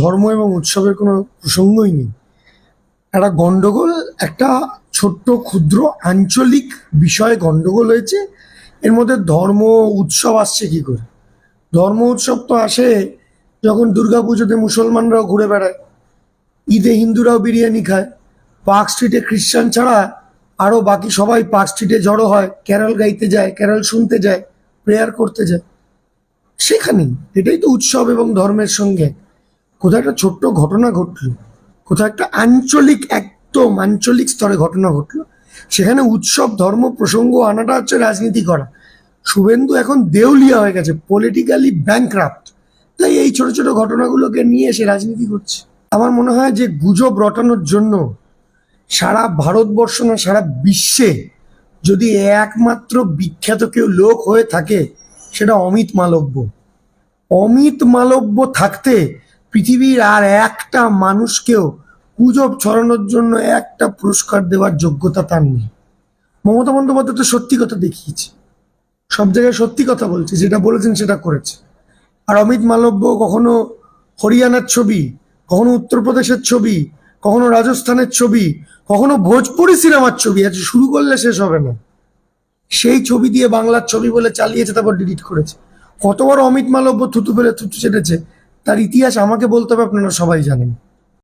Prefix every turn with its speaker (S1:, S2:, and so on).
S1: ধর্ম এবং উৎসবের কোনো প্রসঙ্গই নেই। একটা গন্ডগোল, একটা ছোট্ট, ক্ষুদ্র, আঞ্চলিক বিষয়ে গন্ডগোল হয়েছে, এর মধ্যে ধর্ম উৎসব আসছে কি করে? ধর্ম উৎসব তো আসে যখন দুর্গাপুজোতে মুসলমানরাও ঘুরে বেড়ায়, ঈদে হিন্দুরাও বিরিয়ানি খায়, পার্ক স্ট্রিটে খ্রিস্টান ছাড়া আরও বাকি সবাই পার্ক স্ট্রিটে জড়ো হয়, ক্যারল গাইতে যায়, ক্যারল শুনতে যায়, প্রেয়ার করতে যায়। সেখানেই, এটাই তো উৎসব এবং ধর্মের সঙ্গে কোথাও একটা ছোট্ট ঘটনা ঘটলো? কোথাও একটা আঞ্চলিক, একদম আঞ্চলিক স্তরে ঘটনা ঘটলো? সেখানে উৎসব, ধর্ম, প্রসঙ্গ আনাটা হচ্ছে রাজনীতি করা। শুভেন্দু এখন দেউলিয়া হয়ে গেছে পলিটিক্যালি ব্যাংক্রাফ্ট তাই এই ছোট ছোট ঘটনাগুলোকে নিয়ে এসে রাজনীতি করছে। আমার মনে হয় যে গুজব রটানোর জন্য সারা ভারতবর্ষ না, সারা বিশ্বে যদি একমাত্র বিখ্যাত কেউ লোক হয়ে থাকে, সেটা অমিত মালব্য। অমিত মালব্য থাকতে পৃথিবীর আর একটা মানুষকেও গুজব ছড়ানোর জন্য একটা পুরস্কার দেওয়ার যোগ্যতা তার নেই। মমতা বন্দ্যোপাধ্যায় তো সত্যি কথা দেখিয়েছে। সব জায়গায় সত্যি কথা বলছে, যেটা বলেছেন সেটা করেছে। আর অমিত মালব্য কখনো হরিয়ানার ছবি, কখনো উত্তরপ্রদেশের ছবি, কখনো রাজস্থানের ছবি, কখনো ভোজপুরি সিনেমার ছবি আছে শুরু করলে শেষ হবে না। সেই ছবি দিয়ে বাংলার ছবি বলে চালিয়েছে, তারপর ডিলিট করেছে। কতবার অমিত মালব্য থুতু ফেলে থুতু ছেড়েছে তার ইতিহাস আমাকে বলতে হবে আপনারা সবাই জানেন।